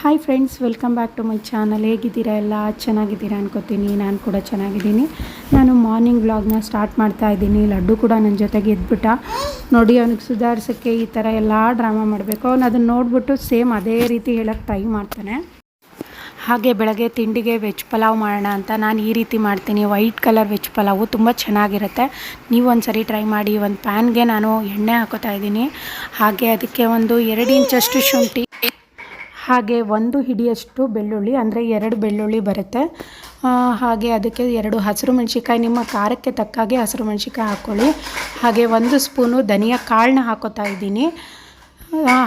Hi friends welcome back to my channel ಹೇಗಿದ್ದೀರಾ ಎಲ್ಲ? ಚೆನ್ನಾಗಿದ್ದೀರಾ ಅನ್ಕೋತೀನಿ. ನಾನು ಕೂಡ ಚೆನ್ನಾಗಿದ್ದೀನಿ. ನಾನು ಮಾರ್ನಿಂಗ್ ವ್ಲಾಗ್ನ ಸ್ಟಾರ್ಟ್ ಮಾಡ್ತಾ ಇದ್ದೀನಿ. ಲಡ್ಡು ಕೂಡ ನನ್ನ ಜೊತೆಗೆ ಇದ್ಬಿಟ್ಟ ನೋಡಿ, ಅವ್ನಿಗೆ ಸುಧಾರಿಸೋಕ್ಕೆ ಈ ಥರ ಎಲ್ಲ ಡ್ರಾಮಾ ಮಾಡಬೇಕು. ಅವ್ನು ಅದನ್ನು ನೋಡಿಬಿಟ್ಟು ಸೇಮ್ ಅದೇ ರೀತಿ ಹೇಳೋಕ್ಕೆ ಟ್ರೈ ಮಾಡ್ತಾನೆ. ಹಾಗೆ ಬೆಳಗ್ಗೆ ತಿಂಡಿಗೆ ವೆಜ್ ಪಲಾವ್ ಮಾಡೋಣ ಅಂತ ನಾನು ಈ ರೀತಿ ಮಾಡ್ತೀನಿ. ವೈಟ್ ಕಲರ್ ವೆಜ್ ಪಲಾವು ತುಂಬ ಚೆನ್ನಾಗಿರುತ್ತೆ. ನೀವು ಒಂದು ಸರಿ ಟ್ರೈ ಮಾಡಿ, ಒಂದು ಪ್ಯಾನ್ಗೆ ನಾನು ಎಣ್ಣೆ ಹಾಕೋತಾ ಇದ್ದೀನಿ. ಹಾಗೆ ಅದಕ್ಕೆ ಒಂದು ಎರಡು ಇಂಚಷ್ಟು ಶುಂಠಿ ಹಾಗೆ ಒಂದು ಹಿಡಿಯಷ್ಟು ಬೆಳ್ಳುಳ್ಳಿ, ಅಂದರೆ ಎರಡು ಬೆಳ್ಳುಳ್ಳಿ ಬರುತ್ತೆ. ಹಾಗೆ ಅದಕ್ಕೆ ಎರಡು ಹಸಿರು ಮೆಣಸಿಕಾಯಿ ನಿಮ್ಮ ಖಾರಕ್ಕೆ ತಕ್ಕಾಗೆ ಹಸಿರು ಮೆಣಸಿಕಾಯಿ ಹಾಕ್ಕೊಳ್ಳಿ ಹಾಗೆ ಒಂದು ಸ್ಪೂನು ಧನಿಯಾ ಕಾಳನ್ನ ಹಾಕೋತಾ ಇದ್ದೀನಿ.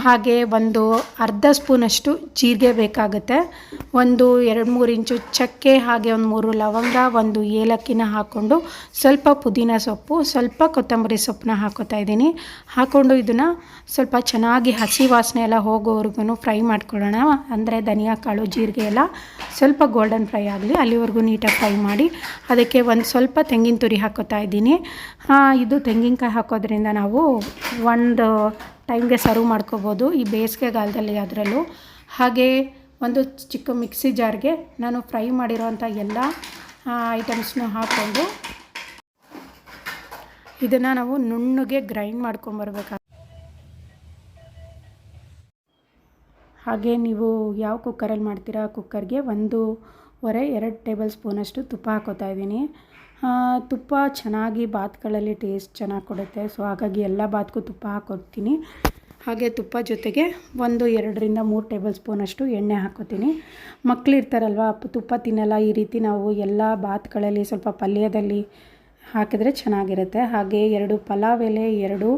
ಹಾಗೆ ಒಂದು ಅರ್ಧ ಸ್ಪೂನಷ್ಟು ಜೀರಿಗೆ ಬೇಕಾಗುತ್ತೆ. ಒಂದು ಎರಡು ಮೂರು ಇಂಚು ಚಕ್ಕೆ, ಹಾಗೆ ಒಂದು ಮೂರು ಲವಂಗ, ಒಂದು ಏಲಕ್ಕಿನ ಹಾಕ್ಕೊಂಡು ಸ್ವಲ್ಪ ಪುದೀನ ಸೊಪ್ಪು, ಸ್ವಲ್ಪ ಕೊತ್ತಂಬರಿ ಸೊಪ್ಪನ್ನ ಹಾಕೋತಾ ಇದ್ದೀನಿ. ಹಾಕ್ಕೊಂಡು ಇದನ್ನು ಸ್ವಲ್ಪ ಚೆನ್ನಾಗಿ ಹಸಿ ವಾಸನೆ ಎಲ್ಲ ಹೋಗೋವರೆಗೂ ಫ್ರೈ ಮಾಡ್ಕೊಳ್ಳೋಣ. ಅಂದರೆ ಧನಿಯಾ, ಕಾಳು, ಜೀರಿಗೆ ಎಲ್ಲ ಸ್ವಲ್ಪ ಗೋಲ್ಡನ್ ಫ್ರೈ ಆಗಲಿ, ಅಲ್ಲಿವರೆಗೂ ನೀಟಾಗಿ ಫ್ರೈ ಮಾಡಿ ಅದಕ್ಕೆ ಒಂದು ಸ್ವಲ್ಪ ತೆಂಗಿನ ತುರಿ ಹಾಕೋತಾ ಇದ್ದೀನಿ. ಇದು ತೆಂಗಿನಕಾಯಿ ಹಾಕೋದ್ರಿಂದ ನಾವು ಒಂದು ಟೈಮ್ಗೆ ಸರ್ವ್ ಮಾಡ್ಕೋಬೋದು ಈ ಬೇಸಿಗೆಗಾಲದಲ್ಲಿ ಅದರಲ್ಲೂ. ಹಾಗೆ ಒಂದು ಚಿಕ್ಕ ಮಿಕ್ಸಿ ಜಾರ್ಗೆ ನಾನು ಫ್ರೈ ಮಾಡಿರೋವಂಥ ಎಲ್ಲ ಐಟಮ್ಸ್ನೂ ಹಾಕ್ಕೊಂಡು ಇದನ್ನು ನಾವು ನುಣ್ಣಗೆ ಗ್ರೈಂಡ್ ಮಾಡ್ಕೊಂಬರ್ಬೇಕಾಗ ಹಾಗೆ ನೀವು ಯಾವ ಕುಕ್ಕರಲ್ಲಿ ಮಾಡ್ತೀರಾ, ಕುಕ್ಕರ್ಗೆ ಒಂದೂವರೆ ಎರಡು ಟೇಬಲ್ ಸ್ಪೂನಷ್ಟು ತುಪ್ಪ ಹಾಕೋತಾ ಇದ್ದೀನಿ. ತುಪ್ಪ ಚೆನ್ನಾಗಿ ಬಾತ್ಗಳಲ್ಲಿ ಟೇಸ್ಟ್ ಚೆನ್ನಾಗಿ ಕೊಡುತ್ತೆ. ಸೊ ಹಾಗಾಗಿ ಎಲ್ಲ ಬಾತ್ಗೂ ತುಪ್ಪ ಹಾಕೊಡ್ತೀನಿ. ಹಾಗೆ ತುಪ್ಪ ಜೊತೆಗೆ ಒಂದು ಎರಡರಿಂದ ಮೂರು ಟೇಬಲ್ ಸ್ಪೂನಷ್ಟು ಎಣ್ಣೆ ಹಾಕೋತೀನಿ. ಮಕ್ಕಳಿರ್ತಾರಲ್ವ ತುಪ್ಪ ತಿನ್ನಲ್ಲ, ಈ ರೀತಿ ನಾವು ಎಲ್ಲ ಬಾತ್ಗಳಲ್ಲಿ ಸ್ವಲ್ಪ ಪಲ್ಯದಲ್ಲಿ ಹಾಕಿದರೆ ಚೆನ್ನಾಗಿರುತ್ತೆ. ಹಾಗೆ ಎರಡು ಪಲಾವ್ ಎಲೆ, ಎರಡು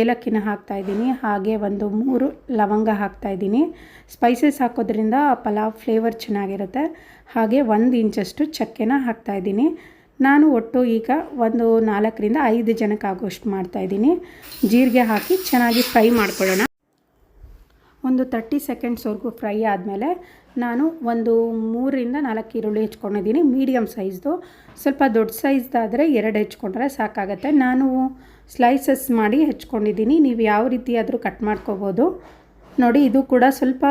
ಏಲಕ್ಕಿನ ಹಾಕ್ತಾಯಿದ್ದೀನಿ ಹಾಗೆ ಒಂದು ಮೂರು ಲವಂಗ ಹಾಕ್ತಾಯಿದ್ದೀನಿ ಸ್ಪೈಸಸ್ ಹಾಕೋದ್ರಿಂದ ಪಲಾವ್ ಫ್ಲೇವರ್ ಚೆನ್ನಾಗಿರುತ್ತೆ. ಹಾಗೆ ಒಂದು ಇಂಚಷ್ಟು ಚಕ್ಕೆನ ಹಾಕ್ತಾಯಿದ್ದೀನಿ ನಾನು ಒಟ್ಟು ಈಗ ಒಂದು ನಾಲ್ಕರಿಂದ ಐದು ಜನಕ್ಕೆ ಆಗೋಷ್ಟು ಮಾಡ್ತಾಯಿದ್ದೀನಿ ಜೀರಿಗೆ ಹಾಕಿ ಚೆನ್ನಾಗಿ ಫ್ರೈ ಮಾಡ್ಕೊಳ್ಳೋಣ. ಒಂದು ತರ್ಟಿ ಸೆಕೆಂಡ್ಸ್ವರೆಗೂ ಫ್ರೈ ಆದಮೇಲೆ ನಾನು ಒಂದು ಮೂರರಿಂದ ನಾಲ್ಕು ಈರುಳ್ಳಿ ಹೆಚ್ಕೊಂಡಿದ್ದೀನಿ. ಮೀಡಿಯಮ್ ಸೈಜ್ದು. ಸ್ವಲ್ಪ ದೊಡ್ಡ ಸೈಜ್ದಾದರೆ ಎರಡು ಹೆಚ್ಕೊಂಡ್ರೆ ಸಾಕಾಗತ್ತೆ. ನಾನು ಸ್ಲೈಸಸ್ ಮಾಡಿ ಹೆಚ್ಕೊಂಡಿದ್ದೀನಿ. ನೀವು ಯಾವ ರೀತಿ ಆದರೂ ಕಟ್ ಮಾಡ್ಕೋಬೋದು. ನೋಡಿ, ಇದು ಕೂಡ ಸ್ವಲ್ಪ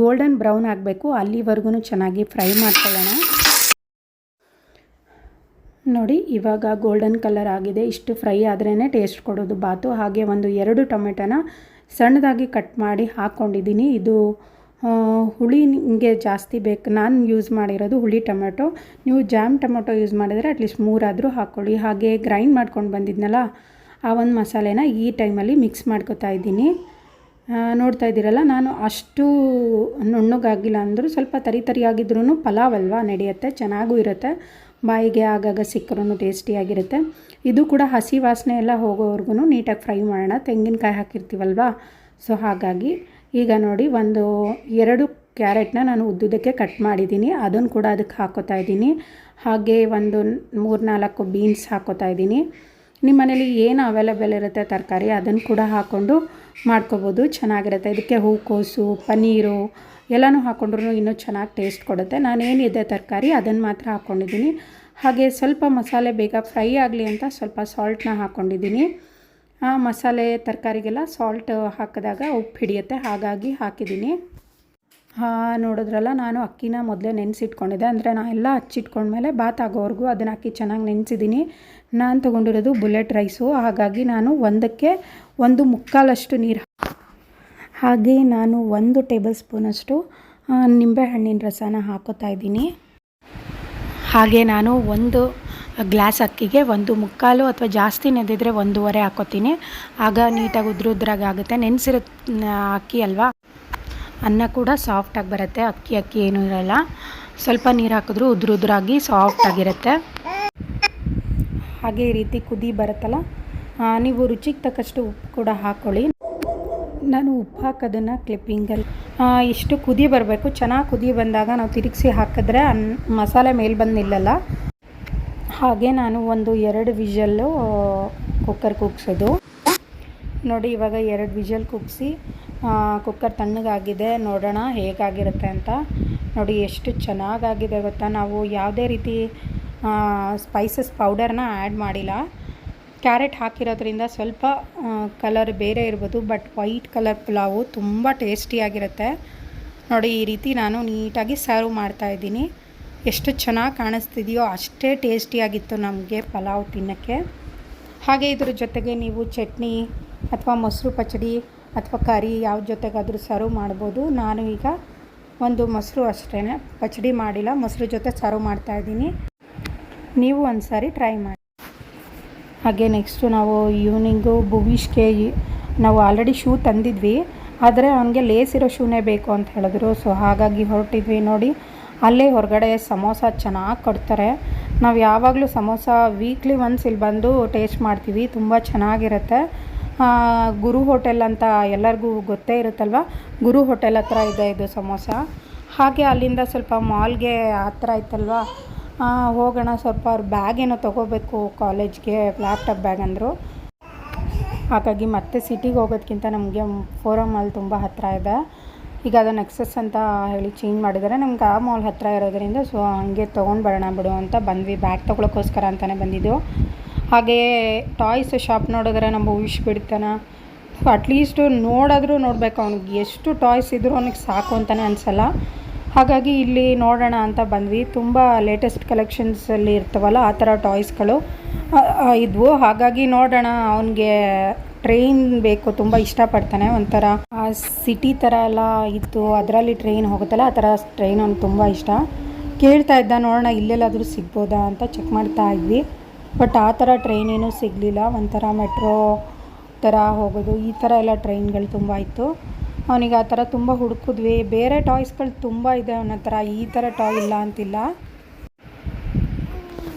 ಗೋಲ್ಡನ್ ಬ್ರೌನ್ ಆಗಬೇಕು. ಅಲ್ಲಿವರೆಗೂ ಚೆನ್ನಾಗಿ ಫ್ರೈ ಮಾಡ್ಕೊಳ್ಳೋಣ. ನೋಡಿ, ಇವಾಗ ಗೋಲ್ಡನ್ ಕಲರ್ ಆಗಿದೆ. ಇಷ್ಟು ಫ್ರೈ ಆದ್ರೇ ಟೇಸ್ಟ್ ಕೊಡೋದು ಬಾತು. ಹಾಗೆ ಒಂದು ಎರಡು ಟೊಮೆಟೊನ ಸಣ್ಣದಾಗಿ ಕಟ್ ಮಾಡಿ ಹಾಕ್ಕೊಂಡಿದ್ದೀನಿ ಇದು ಹುಳಿ ನಿಮಗೆ ಜಾಸ್ತಿ ಬೇಕು. ನಾನು ಯೂಸ್ ಮಾಡಿರೋದು ಹುಳಿ ಟೊಮೆಟೊ. ನೀವು ಜಾಮ್ ಟೊಮೆಟೊ ಯೂಸ್ ಮಾಡಿದರೆ ಅಟ್ಲೀಸ್ಟ್ ಮೂರಾದರೂ ಹಾಕ್ಕೊಳ್ಳಿ ಹಾಗೆ ಗ್ರೈಂಡ್ ಮಾಡ್ಕೊಂಡು ಬಂದಿದ್ನಲ್ಲ, ಆ ಒಂದು ಮಸಾಲೆನ ಈ ಟೈಮಲ್ಲಿ ಮಿಕ್ಸ್ ಮಾಡ್ಕೊತಾ ಇದ್ದೀನಿ. ನೋಡ್ತಾ ಇದ್ದೀರಲ್ಲ, ನಾನು ಅಷ್ಟು ನುಣ್ಣಗಾಗಿಲ್ಲ ಅಂದರೂ ಸ್ವಲ್ಪ ತರಿ ತರಿಯಾಗಿದ್ರೂ ಪಲಾವ್ ಅಲ್ವಾ ನಡೆಯುತ್ತೆ, ಚೆನ್ನಾಗೂ ಇರುತ್ತೆ. ಬಾಯಿಗೆ ಆಗಾಗ ಸಿಕ್ಕರೂ ಟೇಸ್ಟಿಯಾಗಿರುತ್ತೆ ಇದು ಕೂಡ ಹಸಿ ವಾಸನೆ ಎಲ್ಲ ಹೋಗೋವರೆಗೂ ನೀಟಾಗಿ ಫ್ರೈ ಮಾಡೋಣ. ತೆಂಗಿನಕಾಯಿ ಹಾಕಿರ್ತೀವಲ್ವಾ? ಸೊ ಹಾಗಾಗಿ ಈಗ ನೋಡಿ ಒಂದು ಎರಡು ಕ್ಯಾರೆಟ್ನ ನಾನು ಉದ್ದುದಕ್ಕೆ ಕಟ್ ಮಾಡಿದ್ದೀನಿ ಅದನ್ನು ಕೂಡ ಅದಕ್ಕೆ ಹಾಕೋತಾ ಇದ್ದೀನಿ. ಹಾಗೆ ಒಂದು ಮೂರು ನಾಲ್ಕು ಬೀನ್ಸ್ ಹಾಕೋತಾ ಇದ್ದೀನಿ. ನಿಮ್ಮ ಮನೇಲಿ ಏನು ಅವೈಲೇಬಲ್ ಇರುತ್ತೆ ತರಕಾರಿ ಅದನ್ನು ಕೂಡ ಹಾಕ್ಕೊಂಡು ಮಾಡ್ಕೋಬೋದು. ಚೆನ್ನಾಗಿರುತ್ತೆ. ಇದಕ್ಕೆ ಹೂಕೋಸು, ಪನ್ನೀರು ಎಲ್ಲನೂ ಹಾಕ್ಕೊಂಡ್ರು ಇನ್ನೂ ಚೆನ್ನಾಗಿ ಟೇಸ್ಟ್ ಕೊಡುತ್ತೆ. ನಾನೇನಿದೆ ತರಕಾರಿ ಅದನ್ನು ಮಾತ್ರ ಹಾಕ್ಕೊಂಡಿದ್ದೀನಿ ಹಾಗೆ ಸ್ವಲ್ಪ ಮಸಾಲೆ, ಬೇಗ ಫ್ರೈ ಆಗಲಿ ಅಂತ ಸ್ವಲ್ಪ ಸಾಲ್ಟ್ನ ಹಾಕ್ಕೊಂಡಿದ್ದೀನಿ ಆ ಮಸಾಲೆ ತರಕಾರಿಗೆಲ್ಲ ಸಾಲ್ಟ್ ಹಾಕಿದಾಗ ಉಪ್ಪು ಹಿಡಿಯುತ್ತೆ, ಹಾಗಾಗಿ ಹಾಕಿದ್ದೀನಿ. ಹಾಂ ನೋಡಿದ್ರಲ್ಲ, ನಾನು ಅಕ್ಕಿನ ಮೊದಲೇ ನೆನೆಸಿಟ್ಕೊಂಡಿದ್ದೆ. ಅಂದರೆ ನಾ ಎಲ್ಲ ಹಚ್ಚಿಟ್ಕೊಂಡ್ಮೇಲೆ ಬಾತ್ ಆಗೋವರೆಗೂ ಅದನ್ನು ಅಕ್ಕಿ ಚೆನ್ನಾಗಿ ನೆನೆಸಿದ್ದೀನಿ. ನಾನು ತೊಗೊಂಡಿರೋದು ಬುಲೆಟ್ ರೈಸು. ಹಾಗಾಗಿ ನಾನು ಒಂದಕ್ಕೆ ಒಂದು ಮುಕ್ಕಾಲಷ್ಟು ನೀರು ಹಾಗೆ ನಾನು ಒಂದು ಟೇಬಲ್ ಸ್ಪೂನಷ್ಟು ನಿಂಬೆ ನಿಂಬೆಹಣ್ಣಿನ ರಸನ ಹಾಕೋತಾ ಇದ್ದೀನಿ. ಹಾಗೆ ನಾನು ಒಂದು ಗ್ಲಾಸ್ ಅಕ್ಕಿಗೆ ಒಂದು ಮುಕ್ಕಾಲು ಅಥವಾ ಜಾಸ್ತಿ ನೆಂದಿದ್ರೆ ಒಂದೂವರೆ ಹಾಕೋತೀನಿ. ಆಗ ನೀಟಾಗಿ ಉದ್ರ ಉದ್ರಾಗಿ ಆಗುತ್ತೆ ನೆನೆಸಿರೋ ಅಕ್ಕಿ ಅಲ್ವಾ? ಅನ್ನ ಕೂಡ ಸಾಫ್ಟಾಗಿ ಬರುತ್ತೆ. ಅಕ್ಕಿ ಅಕ್ಕಿ ಏನೂ ಇರಲ್ಲ. ಸ್ವಲ್ಪ ನೀರು ಹಾಕಿದ್ರು ಉದ್ರ ಉದ್ರಾಗಿ ಸಾಫ್ಟಾಗಿರುತ್ತೆ ಹಾಗೆ ಈ ರೀತಿ ಕುದಿ ಬರುತ್ತಲ್ಲ ನೀವು ರುಚಿಗೆ ತಕ್ಕಷ್ಟು ಉಪ್ಪು ಕೂಡ ಹಾಕ್ಕೊಳ್ಳಿ ನಾನು ಉಪ್ಪು ಹಾಕೋದನ್ನು ಕ್ಲಿಪ್ಪಿಂಗಲ್ಲಿ ಇಷ್ಟು ಕುದಿ ಬರಬೇಕು. ಚೆನ್ನಾಗಿ ಕುದಿ ಬಂದಾಗ ನಾವು ತಿರುಗಿಸಿ ಹಾಕಿದ್ರೆ ಅನ್, ಮಸಾಲೆ ಮೇಲೆ ಬಂದು ನಿಲ್ಲಲ್ಲ ಹಾಗೆ ನಾನು ಒಂದು ಎರಡು ವಿಷಲ್ಲು ಕುಕ್ಕರ್ ಕುಗ್ಸೋದು ನೋಡಿ, ಇವಾಗ ಎರಡು ವಿಷಲ್ ಕುಗ್ಸಿ ಕುಕ್ಕರ್ ತಣ್ಣಗಾಗಿದೆ. ನೋಡೋಣ ಹೇಗಾಗಿರುತ್ತೆ ಅಂತ. ನೋಡಿ, ಎಷ್ಟು ಚೆನ್ನಾಗಾಗಿದೆ ಗೊತ್ತಾ? ನಾವು ಯಾವುದೇ ರೀತಿ ಸ್ಪೈಸಸ್ ಪೌಡರ್ನ ಆ್ಯಡ್ ಮಾಡಿಲ್ಲ. ಕ್ಯಾರೆಟ್ ಹಾಕಿರೋದ್ರಿಂದ ಸ್ವಲ್ಪ ಕಲರ್ ಬೇರೆ ಇರ್ಬೋದು ಬಟ್ ವೈಟ್ ಕಲರ್ ಪುಲಾವು ತುಂಬ ಟೇಸ್ಟಿಯಾಗಿರುತ್ತೆ ನೋಡಿ, ಈ ರೀತಿ ನಾನು ನೀಟಾಗಿ ಸರ್ವ್ ಮಾಡ್ತಾ ಇದ್ದೀನಿ. ಎಷ್ಟು ಚೆನ್ನಾಗಿ ಕಾಣಿಸ್ತಿದೆಯೋ ಅಷ್ಟೇ ಟೇಸ್ಟಿಯಾಗಿತ್ತು ನಮಗೆ ಪಲಾವ್ ತಿನ್ನೋಕ್ಕೆ. ಹಾಗೆ ಇದ್ರ ಜೊತೆಗೆ ನೀವು ಚಟ್ನಿ ಅಥವಾ ಮೊಸರು ಪಚಡಿ ಅಥವಾ ಕರಿ ಯಾವ ಜೊತೆಗಾದರೂ ಸರ್ವ್ ಮಾಡ್ಬೋದು. ನಾನು ಈಗ ಒಂದು ಮೊಸರು ಅಷ್ಟೇ ಪಚಡಿ ಮಾಡಿಲ್ಲ, ಮೊಸರು ಜೊತೆ ಸರ್ವ್ ಮಾಡ್ತಾ ಇದ್ದೀನಿ. ನೀವು ಒಂದು ಸಾರಿ ಟ್ರೈ ಮಾಡಿ. ಹಾಗೆ ನೆಕ್ಸ್ಟು ನಾವು ಈವ್ನಿಂಗು ಭುವೀಶ್ಗೆ ನಾವು ಆಲ್ರೆಡಿ ಶೂ ತಂದಿದ್ವಿ, ಆದರೆ ಅವನಿಗೆ ಲೇಸ್ ಇರೋ ಶೂನೇ ಬೇಕು ಅಂತ ಹೇಳಿದ್ರು. ಸೊ ಹಾಗಾಗಿ ಹೊರಟಿದ್ವಿ ನೋಡಿ. ಅಲ್ಲೇ ಹೊರಗಡೆ ಸಮೋಸ ಚೆನ್ನಾಗಿ ಕೊಡ್ತಾರೆ. ನಾವು ಯಾವಾಗಲೂ ಸಮೋಸ ವೀಕ್ಲಿ ಒನ್ಸ್ ಇಲ್ಲಿ ಬಂದು ಟೇಸ್ಟ್ ಮಾಡ್ತೀವಿ. ತುಂಬ ಚೆನ್ನಾಗಿರುತ್ತೆ. ಗುರು ಹೋಟೆಲ್ ಅಂತ ಎಲ್ಲರಿಗೂ ಗೊತ್ತೇ ಇರುತ್ತಲ್ವ? ಗುರು ಹೋಟೆಲ್ ಹತ್ರ ಇದೆ ಇದು ಸಮೋಸ. ಹಾಗೆ ಅಲ್ಲಿಂದ ಸ್ವಲ್ಪ ಮಾಲ್ಗೆ ಹತ್ರ ಇತ್ತಲ್ವ? ಹೋಗೋಣ, ಸ್ವಲ್ಪ ಅವ್ರ ಬ್ಯಾಗ್ ಏನೋ ತೊಗೋಬೇಕು ಕಾಲೇಜ್ಗೆ ಲ್ಯಾಪ್ಟಾಪ್ ಬ್ಯಾಗ್ ಅಂದರು. ಹಾಗಾಗಿ ಮತ್ತೆ ಸಿಟಿಗೆ ಹೋಗೋದಕ್ಕಿಂತ ನಮಗೆ ಫೋರಮ್ ಮಾಲ್ ತುಂಬ ಹತ್ತಿರ ಇದೆ. ಈಗ ಅದನ್ನು ಎಕ್ಸಸ್ ಅಂತ ಹೇಳಿ ಚೇಂಜ್ ಮಾಡಿದ್ದಾರೆ ನಮ್ಗೆ ಆ ಮಾಲ್ ಹತ್ತಿರ ಇರೋದರಿಂದ ಸೊ ಹಾಗೆ ತೊಗೊಂಡು ಬರೋಣ ಬಿಡು ಅಂತ ಬಂದ್ವಿ. ಬ್ಯಾಗ್ ತೊಗೊಳಕ್ಕೋಸ್ಕರ ಅಂತಲೇ ಬಂದಿದ್ದು. ಹಾಗೆಯೇ ಟಾಯ್ಸ್ ಶಾಪ್ ನೋಡಿದ್ರೆ ನಮ್ಮ ಭವಿಷ್ ಬಿಡ್ತಾನೆ. ಅಟ್ಲೀಸ್ಟು ನೋಡಾದರೂ ನೋಡಬೇಕು ಅವ್ನಿಗೆ. ಎಷ್ಟು ಟಾಯ್ಸ್ ಇದ್ದರೂ ಅವ್ನಿಗೆ ಸಾಕು ಅಂತಲೇ ಅನಿಸಲ್ಲ. ಹಾಗಾಗಿ ಇಲ್ಲಿ ನೋಡೋಣ ಅಂತ ಬಂದ್ವಿ. ತುಂಬ ಲೇಟೆಸ್ಟ್ ಕಲೆಕ್ಷನ್ಸಲ್ಲಿ ಇರ್ತವಲ್ಲ, ಆ ಥರ ಟಾಯ್ಸ್ಗಳು ಇದ್ವು. ಹಾಗಾಗಿ ನೋಡೋಣ, ಅವನಿಗೆ ಟ್ರೈನ್ ಬೇಕು. ತುಂಬ ಇಷ್ಟಪಡ್ತಾನೆ ಒಂಥರ. ಆ ಸಿಟಿ ಥರ ಎಲ್ಲ ಇತ್ತು. ಅದರಲ್ಲಿ ಟ್ರೈನ್ ಹೋಗುತ್ತಲ್ಲ, ಆ ಥರ ಟ್ರೈನ್ ಅವ್ನಿಗೆ ತುಂಬ ಇಷ್ಟ. ಕೇಳ್ತಾ ಇದ್ದ, ನೋಡೋಣ ಇಲ್ಲೆಲ್ಲಾದರೂ ಸಿಗ್ಬೋದಾ ಅಂತ ಚೆಕ್ ಮಾಡ್ತಾ ಇದ್ವಿ. ಬಟ್ ಆ ಥರ ಟ್ರೈನ್ ಏನೂ ಸಿಗಲಿಲ್ಲ. ಒಂಥರ ಮೆಟ್ರೋ ಥರ ಹೋಗೋದು, ಈ ಥರ ಎಲ್ಲ ಟ್ರೈನ್ಗಳು ತುಂಬ ಇತ್ತು. ಅವನಿಗೆ ಆ ಥರ ತುಂಬ ಹುಡುಕಿದ್ವಿ. ಬೇರೆ ಟಾಯ್ಸ್ಗಳು ತುಂಬ ಇದೆ ಅವನ ಹತ್ರ. ಈ ಥರ ಟಾಯ್ ಇಲ್ಲ ಅಂತಿಲ್ಲ.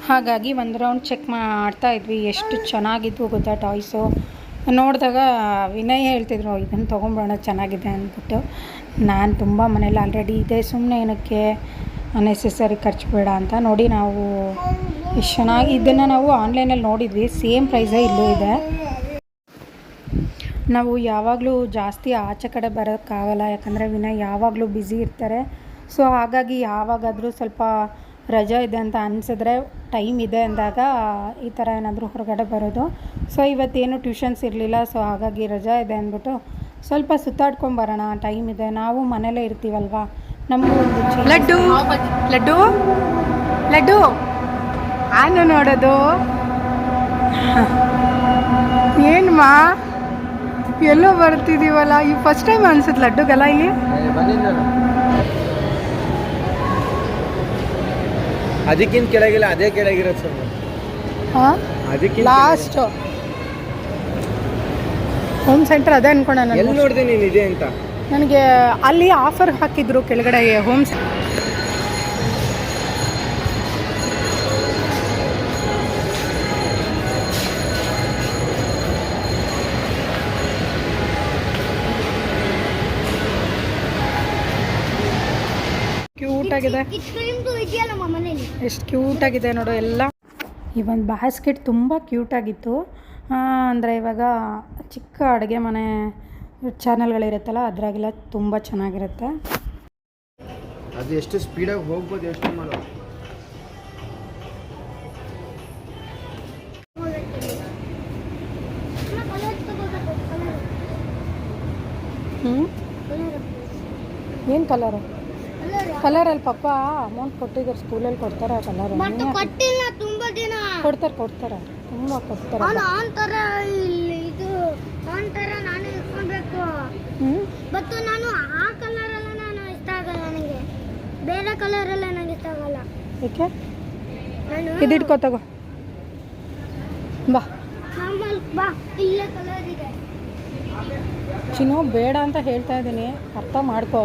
ಹಾಗಾಗಿ ಒಂದು ರೌಂಡ್ ಚೆಕ್ ಮಾಡ್ತಾ ಇದ್ವಿ. ಎಷ್ಟು ಚೆನ್ನಾಗಿದ್ವು ಗೊತ್ತಾ ಟಾಯ್ಸು. ನೋಡಿದಾಗ ವಿನಯ್ ಹೇಳ್ತಿದ್ರು, ಇದನ್ನು ತೊಗೊಂಬೋಣ ಚೆನ್ನಾಗಿದೆ ಅಂದ್ಬಿಟ್ಟು. ನಾನು ತುಂಬ ಮನೇಲಿ ಆಲ್ರೆಡಿ ಇದೆ. ಸುಮ್ಮನೆ ಏನಕ್ಕೆ ಅನ್ನೆಸೆಸರಿ ಖರ್ಚು ಬೇಡ ಅಂತ ನೋಡಿ ನಾವು, ಎಷ್ಟು ಚೆನ್ನಾಗಿ ಇದನ್ನು ನಾವು ಆನ್ಲೈನಲ್ಲಿ ನೋಡಿದ್ವಿ. ಸೇಮ್ ಪ್ರೈಸೇ ಇಲ್ಲೂ ಇದೆ. ನಾವು ಯಾವಾಗಲೂ ಜಾಸ್ತಿ ಆಚೆ ಕಡೆ ಬರೋಕ್ಕಾಗಲ್ಲ, ಯಾಕಂದರೆ ವಿನಯ್ ಯಾವಾಗಲೂ ಬ್ಯುಸಿ ಇರ್ತಾರೆ. ಸೊ ಹಾಗಾಗಿ ಯಾವಾಗಾದರೂ ಸ್ವಲ್ಪ ರಜಾ ಇದೆ ಅಂತ ಅನಿಸಿದ್ರೆ ಟೈಮ್ ಇದೆ ಅಂದಾಗ ಈ ಥರ ಏನಾದರೂ ಹೊರಗಡೆ ಬರೋದು. ಸೊ ಇವತ್ತೇನು ಟ್ಯೂಷನ್ಸ್ ಇರಲಿಲ್ಲ ಸೊ ಹಾಗಾಗಿ ರಜಾ ಇದೆ ಅಂದ್ಬಿಟ್ಟು ಸ್ವಲ್ಪ ಸುತ್ತಾಡ್ಕೊಂಡು ಬರೋಣ ಟೈಮ್ ಇದೆ. ನಾವು ಮನೇಲೇ ಇರ್ತೀವಲ್ವಾ? ನಮ್ಮ ಲಡ್ಡು ಲಡ್ಡು ಲಡ್ಡು. ಆನು ನೋಡೋದು. ಏನ್ಮಾ? ಎಲ್ಲೋ ಬರ್ತಿದೀವಲ್ಲ? ಈ ಫಸ್ಟ್ ಟೈಮ್ ಅನ್ಸುತ್ತೆ ಲಡ್ಡುಗೆಲ್ಲ ಇಲ್ಲಿ? ಅದಕ್ಕಿಂತ ಕೆಳಗಿಲ್ಲ ಅದೇ ಕೆಳಗಿರೋದು ಸರ್. ಹಾಂ? ಅದಕ್ಕೆ ಲಾಸ್ಟ್ ಹೋಮ್ ಸೆಂಟರ್ ಅದೇ ಅನ್ಕೊಂಡ ಎಲ್ಲಿ ನಾನು ನೋಡಿದೆ ನೀನು ಇದೆ ಅಂತ? ನನಗೆ ಅಲ್ಲಿ ಆಫರ್ ಹಾಕಿದ್ರು ಕೆಳಗಡೆ ಹೋಮ್ ಕ್ಯೂಟ್ ಮನೇಲಿ? ಎಷ್ಟು ಕ್ಯೂಟ್ ಆಗಿದೆ ನೋಡು ಎಲ್ಲ. ಈ ಒಂದು ಬ್ಯಾಸ್ಕೆಟ್ ತುಂಬ ಕ್ಯೂಟಾಗಿತ್ತು ಅಂದರೆ ಇವಾಗ ಚಿಕ್ಕ ಅಡುಗೆ ಮನೆ ಚಾನಲ್ಗಳಿರುತ್ತಲ್ಲ ಅದ್ರಾಗೆಲ್ಲ ತುಂಬ ಚೆನ್ನಾಗಿರುತ್ತೆ. ಅದು ಎಷ್ಟು ಸ್ಪೀಡಾಗಿ ಹೋಗ್ಬೋದು ಎಷ್ಟು ಮಾಡೋ. ಏನು ಕಲರ್ ಕಲರಲ್ಲಿ ಪಪ್ಪ ಅಮೌಂಟ್ ಕೊಟ್ಟಿದ್ದಾರೆ ಸ್ಕೂಲಲ್ಲಿ ಕೊಡ್ತಾರೆ ಕಲರ್ ಮತ್ತೆ ಕೊಟ್ಟಿಲ್ಲ ತುಂಬಾ ದಿನ. ಕೊಡ್ತಾರೆ ಕೊಡ್ತಾರೆ. ತುಂಬಾ ಕೊಡ್ತಾರೆ. ಅವನು ಆನ್ ತರ ಇಲ್ಲಿ ಇದು ಆನ್ ತರ ನಾನು ಇಟ್ಕೊಬೇಕು ಹ್ಞೂ ಬಟ್ ನಾನು ಆ ಕಲರ್ ಎಲ್ಲ ನಾನು ಇಷ್ಟ ಆಗಲ್ಲ ನನಗೆ. ಬೇರೆ ಕಲರ್ ಎಲ್ಲ ನನಗೆ ಇಷ್ಟ ಆಗಲ್ಲ. ಏಕೆ ನಾನು ಇದು ಇಟ್ಕೋ ತಗೋ. ಬಾ. ನಾರ್ಮಲ್ ಬಾ ಇಲ್ಲೇ ಕಲರ್ ಇದೆ. ಚಿನ್ನು ಬೇಡ ಅಂತ ಹೇಳ್ತಾ ಇದ್ದೀನಿ. ಅರ್ಥ ಮಾಡ್ಕೋ.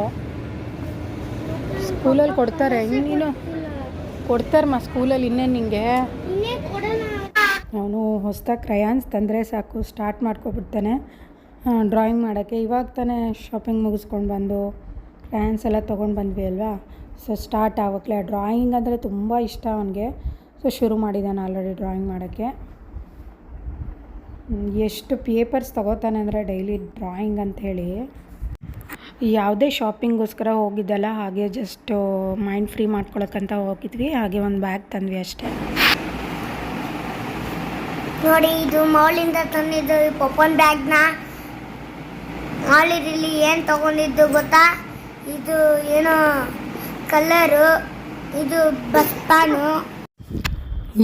ಸ್ಕೂಲಲ್ಲಿ ಕೊಡ್ತಾರೆ. ಇನ್ನೇನು ಕೊಡ್ತಾರಮ್ಮ ಸ್ಕೂಲಲ್ಲಿ ಇನ್ನೇನು ನಿಂಗೆ? ಅವನು ಹೊಸ್ದಾಗಿ ಕ್ರಯಾನ್ಸ್ ತಂದರೆ ಸಾಕು ಸ್ಟಾರ್ಟ್ ಮಾಡ್ಕೊಬಿಡ್ತಾನೆ. ಡ್ರಾಯಿಂಗ್ ಮಾಡೋಕ್ಕೆ. ಇವಾಗ ತಾನೇ ಶಾಪಿಂಗ್ ಮುಗಿಸ್ಕೊಂಡು ಬಂದು ಕ್ರಯಾನ್ಸ್ ಎಲ್ಲ ತೊಗೊಂಡು ಬಂದ್ವಿ ಅಲ್ವಾ? ಸೊ ಸ್ಟಾರ್ಟ್ ಆವಾಗಲೇ ಡ್ರಾಯಿಂಗ್ ಅಂದರೆ ತುಂಬ ಇಷ್ಟ ಅವನಿಗೆ. ಸೊ ಶುರು ಮಾಡಿದ್ದಾನೆ ಆಲ್ರೆಡಿ ಡ್ರಾಯಿಂಗ್ ಮಾಡೋಕ್ಕೆ. ಎಷ್ಟು ಪೇಪರ್ಸ್ ತಗೋತಾನೆ ಅಂದರೆ ಡೈಲಿ ಡ್ರಾಯಿಂಗ್ ಅಂಥೇಳಿ ಯಾವುದೇ ಶಾಪಿಂಗೋಸ್ಕರ ಹೋಗಿದ್ದಲ್ಲ ಹಾಗೆ ಜಸ್ಟ್ ಮೈಂಡ್ ಫ್ರೀ ಮಾಡ್ಕೊಳಕ್ಕಂತ ಹೋಗಿದ್ವಿ. ಹಾಗೆ ಒಂದು ಬ್ಯಾಗ್ ತಂದ್ವಿ ಅಷ್ಟೇ. ನೋಡಿ ಇದು ಮಾಲಿಂದ ತಂದಿದ್ದು ಈ ಪಪ್ಪನ್ ಬ್ಯಾಗ್ನ ಮಾಲಿದಲ್ಲಿ ಏನು ತಗೊಂಡಿದ್ದು ಗೊತ್ತಾ? ಇದು ಏನೋ ಕಲ್ಲರು ಇದು ಬಸ್ತಾನು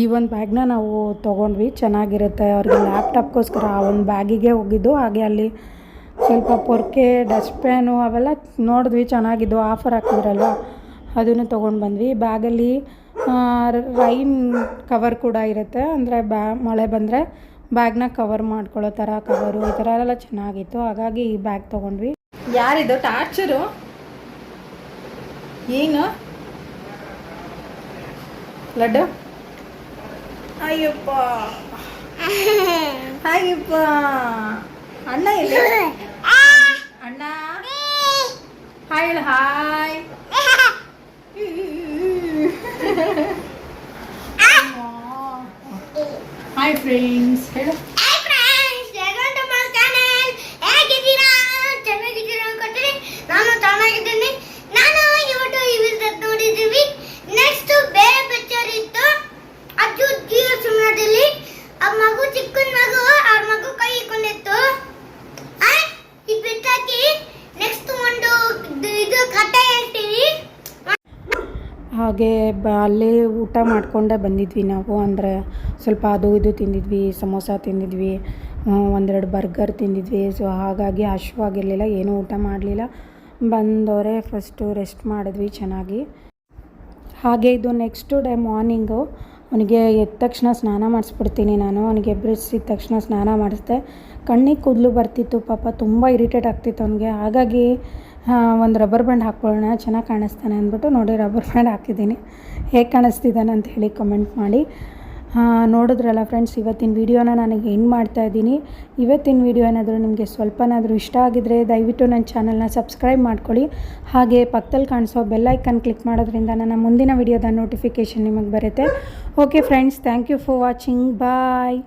ಈ ಒಂದು ಬ್ಯಾಗ್ನ ನಾವು ತೊಗೊಂಡ್ವಿ. ಚೆನ್ನಾಗಿರುತ್ತೆ. ಅವ್ರಿಗೆ ಲ್ಯಾಪ್ಟಾಪ್ಗೋಸ್ಕರ ಆ ಒಂದು ಬ್ಯಾಗಿಗೆ ಹೋಗಿದ್ದು. ಹಾಗೆ ಅಲ್ಲಿ ಸ್ವಲ್ಪ ಪೊರ್ಕೆ ಡಸ್ಟ್ಪ್ಯಾನು ಅವೆಲ್ಲ ನೋಡಿದ್ವಿ ಚೆನ್ನಾಗಿದ್ದು ಆಫರ್ ಹಾಕಿದ್ರಲ್ವ? ಅದನ್ನು ತೊಗೊಂಡು ಬಂದ್ವಿ. ಬ್ಯಾಗಲ್ಲಿ ರೈನ್ ಕವರ್ ಕೂಡ ಇರುತ್ತೆ. ಅಂದರೆ ಬ್ಯಾ ಮಳೆ ಬಂದರೆ ಬ್ಯಾಗ್ನ ಕವರ್ ಮಾಡ್ಕೊಳ್ಳೋ ಥರ ಕವರು ಈ ಥರ ಎಲ್ಲ ಚೆನ್ನಾಗಿತ್ತು. ಹಾಗಾಗಿ ಈ ಬ್ಯಾಗ್ ತೊಗೊಂಡ್ವಿ. ಯಾರಿದು? ಟಾರ್ಚರು? ಏನು? ಲಡ್ಡು? ಅಯ್ಯಪ್ಪ. ಅಯ್ಯಪ್ಪ. ಅಣ್ಣ ಎಲ್ಲಿ? ಅಣ್ಣ ಹಾಯ್ ಹೇಳು ಹಾಯ್ ಹಾಯ್ ಫ್ರೆಂಡ್ಸ್ ಹೇಳು hi friends welcome to my channel ಹೇಗಿದ್ದೀರಾ ಚೆನ್ನಾಗಿದ್ದೀರಾ ಅನ್ಕೊಳ್ತೀನಿ ನಾನು ಚೆನ್ನಾಗಿದ್ದೀನಿ ನಾನು ಇವತ್ತು ಈ ವಿಡಿಯೋ ನೋಡಿದ್ದೀವಿ ನೆಕ್ಸ್ಟ್ ಬೇರೆ ಪಿಕ್ಚರ್ ಇತ್ತು ಅದು ಜಿಯೋ ಸಿನಿಮಾದಲ್ಲಿ ಆ ಮಗು ಚಿಕ್ಕ ಮಗು ಅವ್ರ ಮಗು ಕೈ ಇಟ್ಕೊಂಡಿತ್ತು ಆ, ಇದು ಬಿಟ್ಟಾಕಿ ನೆಕ್ಸ್ಟ್ ಒಂದು ಇದು- ಇದು ಕಥೆ ಹೇಳ್ತೀನಿ ಹಾಗೆ ಬ ಅಲ್ಲೇ ಊಟ ಮಾಡಿಕೊಂಡೇ ಬಂದಿದ್ವಿ ನಾವು. ಅಂದರೆ ಸ್ವಲ್ಪ ಅದು ಇದು ತಿಂದಿದ್ವಿ, ಸಮೋಸ ತಿಂದಿದ್ವಿ ಒಂದೆರಡು ಬರ್ಗರ್ ತಿಂದಿದ್ವಿ. ಸೊ ಹಾಗಾಗಿ ಹಶ್ವಾಗಿರಲಿಲ್ಲ ಏನೂ ಊಟ ಮಾಡಲಿಲ್ಲ. ಬಂದವರೆ ಫಸ್ಟು ರೆಸ್ಟ್ ಮಾಡಿದ್ವಿ ಚೆನ್ನಾಗಿ. ಹಾಗೆ ಇದು ನೆಕ್ಸ್ಟ್ ಡೇ ಮಾರ್ನಿಂಗು ಅವನಿಗೆ ಎದ್ದ ತಕ್ಷಣ ಸ್ನಾನ ಮಾಡಿಸ್ಬಿಡ್ತೀನಿ ನಾನು. ಅವನಿಗೆ ಎಬ್ಬರಿಸಿದ ತಕ್ಷಣ ಸ್ನಾನ ಮಾಡಿಸ್ದೆ. ಕಣ್ಣಿಗೆ ಕೂದಲು ಬರ್ತಿತ್ತು, ಪಾಪ ತುಂಬ ಇರಿಟೇಟ್ ಆಗ್ತಿತ್ತು ಅವನಿಗೆ. ಹಾಗಾಗಿ ಒಂದು ರಬ್ಬರ್ ಬ್ಯಾಂಡ್ ಹಾಕ್ಕೊಳ್ಳೋಣ, ಚೆನ್ನಾಗಿ ಕಾಣಿಸ್ತಾನೆ ಅಂದ್ಬಿಟ್ಟು ನೋಡಿ ರಬ್ಬರ್ ಬ್ಯಾಂಡ್ ಹಾಕಿದ್ದೀನಿ. ಹೇಗೆ ಕಾಣಿಸ್ತಿದ್ದಾನೆ ಅಂತ ಹೇಳಿ ಕಮೆಂಟ್ ಮಾಡಿ. ನೋಡಿದ್ರಲ್ಲ ಫ್ರೆಂಡ್ಸ್ ಇವತ್ತಿನ ವೀಡಿಯೋನ ನನಗೆ ಎಂಡ್ ಮಾಡ್ತಾ ಇದ್ದೀನಿ. ಇವತ್ತಿನ ವೀಡಿಯೋ ಏನಾದರೂ ನಿಮಗೆ ಸ್ವಲ್ಪನಾದರೂ ಇಷ್ಟ ಆಗಿದ್ರೆ ದಯವಿಟ್ಟು ನನ್ನ ಚಾನಲ್ನ ಸಬ್ಸ್ಕ್ರೈಬ್ ಮಾಡ್ಕೊಳ್ಳಿ. ಹಾಗೆ ಪಕ್ಕದಲ್ಲಿ ಕಾಣಿಸೋ ಬೆಲ್ಲೈಕನ್ ಕ್ಲಿಕ್ ಮಾಡೋದ್ರಿಂದ ನನ್ನ ಮುಂದಿನ ವೀಡಿಯೋದ ನೋಟಿಫಿಕೇಷನ್ ನಿಮಗೆ ಬರುತ್ತೆ. Okay friends thank you for watching bye